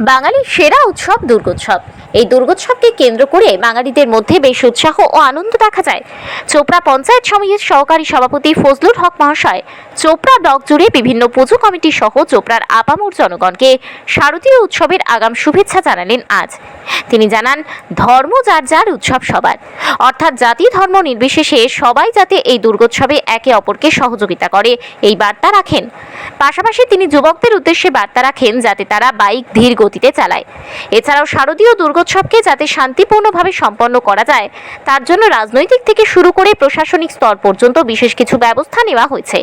বাঙালির সেরা উৎসব দুর্গোৎসব। এই দুর্গোৎসবকে কেন্দ্র করে বাঙালিদের মধ্যে বেশ উৎসাহ ও আনন্দ দেখা যায়। চোপড়া পঞ্চায়েত সমিতির সহকারী সভাপতি ফজলুল হক মহাশয় চোপড়া ব্লক জুড়ে বিভিন্ন পুজো কমিটি সহ চোপড়ার আপামোর জনগণকে শারদীয় উৎসবের আগাম শুভেচ্ছা জানালেন আজ। তিনি জানান, ধর্ম যার যার উৎসব সবার। অর্থাৎ জাতি ধর্ম নির্বিশেষে সবাই যাতে এই দুর্গোৎসবে একে অপরকে সহযোগিতা করে, এই বার্তা রাখেন। পাশাপাশি তিনি যুবকদের উদ্দেশ্যে বার্তা রাখেন যাতে তারা বাইক ধীর গতিতে চালায়। এছাড়াও শারদীয় দুর্গোৎসবকে যাতে শান্তিপূর্ণভাবে সম্পন্ন করা যায়, তার জন্য রাজনৈতিক থেকে শুরু করে প্রশাসনিক স্তর পর্যন্ত বিশেষ কিছু ব্যবস্থা নেওয়া হয়েছে।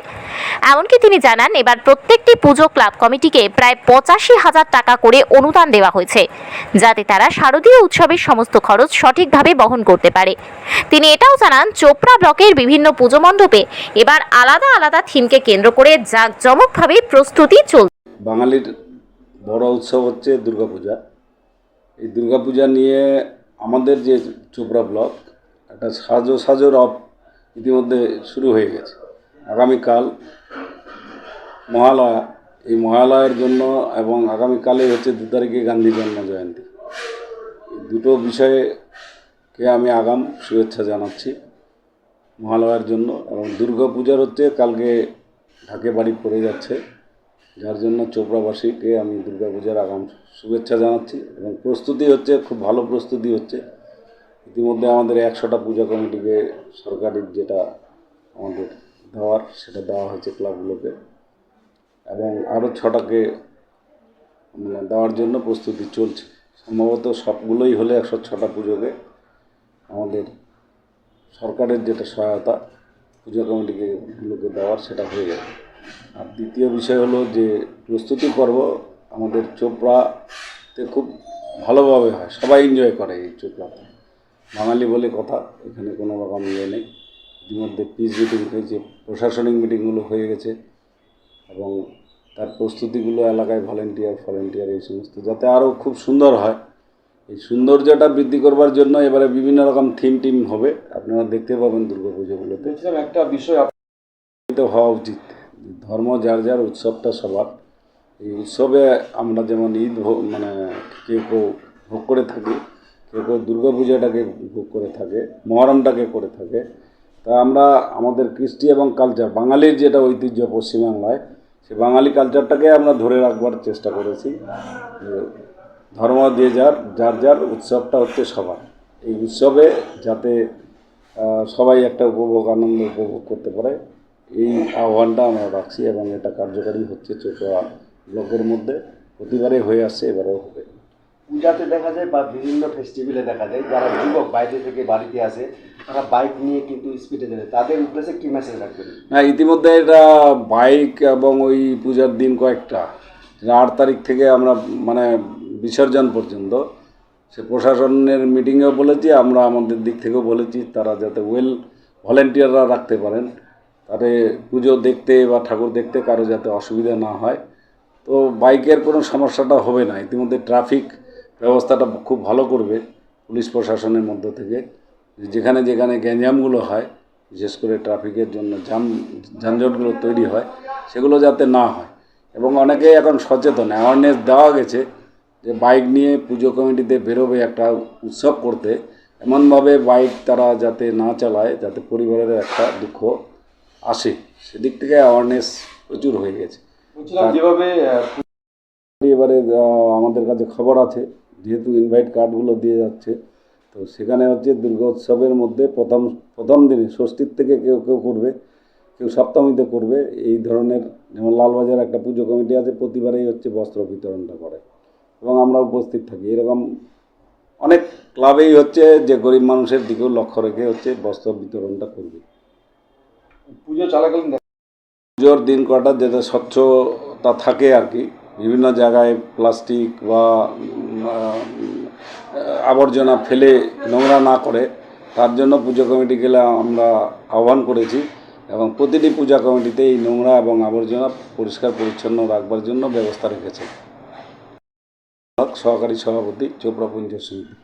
এমনকি তিনি জানান, এবার প্রত্যেকটি পুজো ক্লাব কমিটিকে প্রায় পঁচাশি হাজার টাকা করে অনুদান দেওয়া হয়েছে, যাতে তারা শারদীয় উৎসবের সমস্ত খরচ সঠিকভাবে বহন করতে পারে। তিনি এটাও জানান, চোপড়া ব্লকের বিভিন্ন পুজো মণ্ডপে এবার আলাদা আলাদা থিমকে কেন্দ্র করে জাঁকজমকভাবে প্রস্তুতি চলছে বাঙালির বড় উৎসব হচ্ছে দুর্গাপূজা। এই দুর্গাপূজা নিয়ে আমাদের যে চোপড়া ব্লক, একটা সাজো সাজো রব ইতিমধ্যে শুরু হয়ে গেছে। আগামীকাল মহালয়া। এই মহালয়ার জন্য এবং আগামীকালে হচ্ছে দু তারিখে গান্ধী জন্ম জয়ন্তী দুটো বিষয়েকে আমি আগাম শুভেচ্ছা জানাচ্ছি মহালয়ার জন্য। এবং দুর্গাপূজার হচ্ছে কালকে ঢাকে বাড়ি পড়ে যাচ্ছে। যার জন্য চোপড়াবাসীকে আমি দুর্গাপূজার আগাম শুভেচ্ছা জানাচ্ছি। এবং প্রস্তুতি হচ্ছে, খুব ভালো প্রস্তুতি হচ্ছে। ইতিমধ্যে আমাদের একশোটা পূজা কমিটিকে সরকারের যেটা আমাদের দেওয়ার সেটা দেওয়া হয়েছে ক্লাবগুলোকে। এবং আরও ছটাকে মানে দেওয়ার জন্য প্রস্তুতি চলছে। সম্ভবত সবগুলোই হলে একশো ছটা পুজোকে আমাদের সরকারের যেটা সহায়তা, পুজো কমিটিকে গুলোকে দেওয়ার সেটা হয়ে যাবে। আর দ্বিতীয় বিষয় হলো যে প্রস্তুতি পর্ব আমাদের চোপড়াতে খুব ভালোভাবে হয়। সবাই এনজয় করে এই চোপড়াতে। বাঙালি বলে কথা, এখানে কোনো রকম ইয়ে নেই। ইতিমধ্যে পিস মিটিং হয়েছে প্রশাসনিক মিটিংগুলো হয়ে গেছে এবং তার প্রস্তুতিগুলো এলাকায় ভলেন্টিয়ার ফলেন্টিয়ার এই সমস্ত যাতে আরও খুব সুন্দর হয়। এই সৌন্দর্যটা বৃদ্ধি করবার জন্য এবারে বিভিন্ন রকম থিম টিম হবে। আপনারা দেখতে পাবেন দুর্গাপুজোগুলোতে একটা বিষয় হওয়া উচিত ধর্ম যার যার উৎসবটা সবার। এই উৎসবে আমরা যেমন ঈদ মানে কেউ কেউ ভোগ করে থাকি কেউ কেউ দুর্গা পূজাটাকে ভোগ করে থাকে মহরমটাকে করে থাকে। তা আমরা আমাদের কৃষ্টি এবং কালচার বাঙালির যেটা ঐতিহ্য পশ্চিমবাংলায়, সে বাঙালি কালচারটাকে আমরা ধরে রাখবার চেষ্টা করেছি। ধর্ম যে যার যার যার উৎসবটা হচ্ছে সবার। এই উৎসবে যাতে সবাই একটা উপভোগ, আনন্দ উপভোগ করতে পারে, এই আহ্বানটা আমরা রাখছি এবং এটা কার্যকারী হচ্ছে চোপড়া ব্লকের মধ্যে। প্রতিবারে হয়ে আসছে, এবারেও হবে। পূজাতে দেখা যায় বা বিভিন্ন ফেস্টিভ্যালে দেখা যায়, যারা যুবক বাইরে থেকে বাড়িতে আসে, তারা বাইক নিয়ে কিন্তু স্পিডে যাবে। তাদের উদ্দেশ্যে কি মেসেজ রাখবেন? না, ইতিমধ্যে এটা বাইক এবং ওই পূজার দিন কয়েকটা। আট তারিখ থেকে আমরা মানে বিসর্জন পর্যন্ত, সে প্রশাসনের মিটিংয়েও বলেছি, আমরা আমাদের দিক থেকেও বলেছি, তারা যাতে ওয়েল ভলেন্টিয়াররা রাখতে পারেন। তাতে পুজো দেখতে বা ঠাকুর দেখতে কারও যাতে অসুবিধা না হয়। তো বাইকের কোনো সমস্যাটা হবে না। ইতিমধ্যে ট্রাফিক ব্যবস্থাটা খুব ভালো করবে পুলিশ প্রশাসনের মধ্য থেকে। যেখানে যেখানে গ্যাঞ্জামগুলো হয় বিশেষ করে ট্রাফিকের জন্য জাম যানজটগুলো তৈরি হয় সেগুলো যাতে না হয়। এবং অনেকেই এখন সচেতন অ্যাওয়ারনেস দেওয়া গেছে যে বাইক নিয়ে পুজো কমিটিতে বেরোবে একটা উৎসব করতে। এমনভাবে বাইক তারা যাতে না চালায় যাতে পরিবারের একটা দুঃখ আসে সেদিক থেকে অ্যাওয়ারনেস প্রচুর হয়ে গেছে। যেভাবে এবারে আমাদের কাছে খবর আছে। যেহেতু ইনভাইট কার্ডগুলো দিয়ে যাচ্ছে তো সেখানে হচ্ছে দুর্গোৎসবের মধ্যে প্রথম প্রথম দিনে ষষ্ঠীর থেকে কেউ কেউ করবে কেউ সপ্তমীতে করবে এই ধরনের যেমন লালবাজার একটা পুজো কমিটি আছে প্রতিবারেই হচ্ছে বস্ত্র বিতরণটা করে এবং আমরা উপস্থিত থাকি। এরকম অনেক ক্লাবেই হচ্ছে যে গরিব মানুষের দিকেও লক্ষ্য রেখে হচ্ছে বস্ত্র বিতরণটা করবে। পুজো চলাকালীন পুজোর দিন কটা যাতে স্বচ্ছতা থাকে আর কি বিভিন্ন জায়গায় প্লাস্টিক বা আবর্জনা ফেলে নোংরা না করে, তার জন্য পুজো কমিটি গেলে আমরা আহ্বান করেছি এবং প্রতিটি পূজা কমিটিতে এই নোংরা এবং আবর্জনা পরিষ্কার পরিচ্ছন্ন রাখবার জন্য ব্যবস্থা রেখেছে। সহকারী সভাপতি চোপড়া পঞ্চায়েত সমিতি।